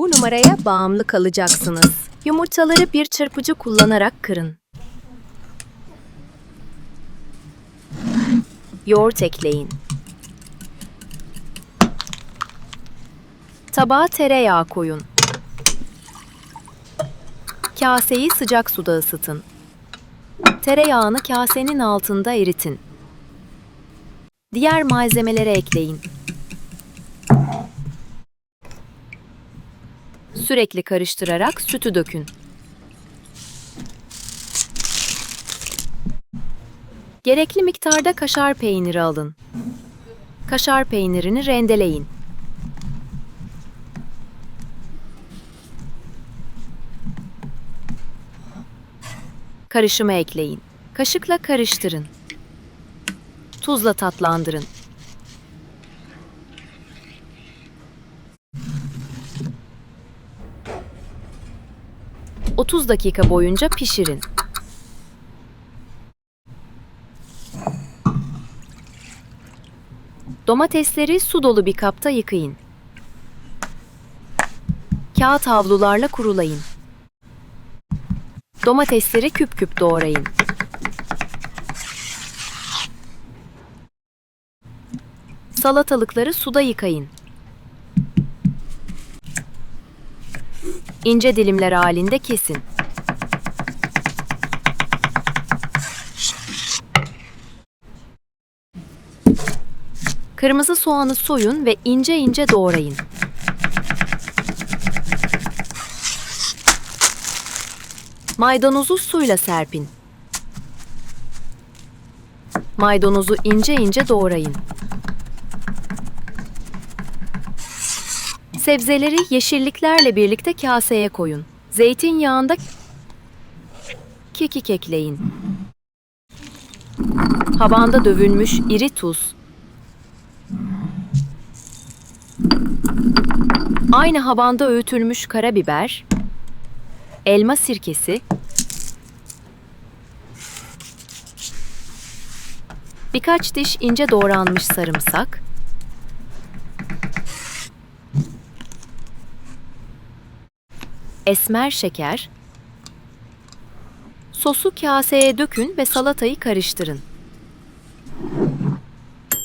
Bu numaraya bağımlı kalacaksınız. Yumurtaları bir çırpıcı kullanarak kırın. Yoğurt ekleyin. Tabağa tereyağı koyun. Kaseyi sıcak suda ısıtın. Tereyağını kasenin altında eritin. Diğer malzemeleri ekleyin. Sürekli karıştırarak sütü dökün. Gerekli miktarda kaşar peyniri alın. Kaşar peynirini rendeleyin. Karışıma ekleyin. Kaşıkla karıştırın. Tuzla tatlandırın. ...30 dakika boyunca pişirin. Domatesleri su dolu bir kapta yıkayın. Kağıt havlularla kurulayın. Domatesleri küp küp doğrayın. Salatalıkları suda yıkayın. İnce dilimler halinde kesin. Kırmızı soğanı soyun ve ince ince doğrayın. Maydanozu suyla serpin. Maydanozu ince ince doğrayın. Sebzeleri yeşilliklerle birlikte kaseye koyun. Zeytinyağında kekik ekleyin. Havanda dövülmüş iri tuz. Aynı havanda öğütülmüş karabiber, elma sirkesi, birkaç diş ince doğranmış sarımsak, esmer şeker, sosu kaseye dökün ve salatayı karıştırın.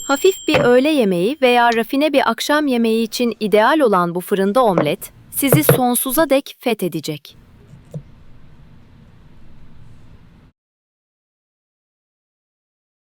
Hafif bir öğle yemeği veya rafine bir akşam yemeği için ideal olan bu fırında omlet sizi sonsuza dek fethedecek.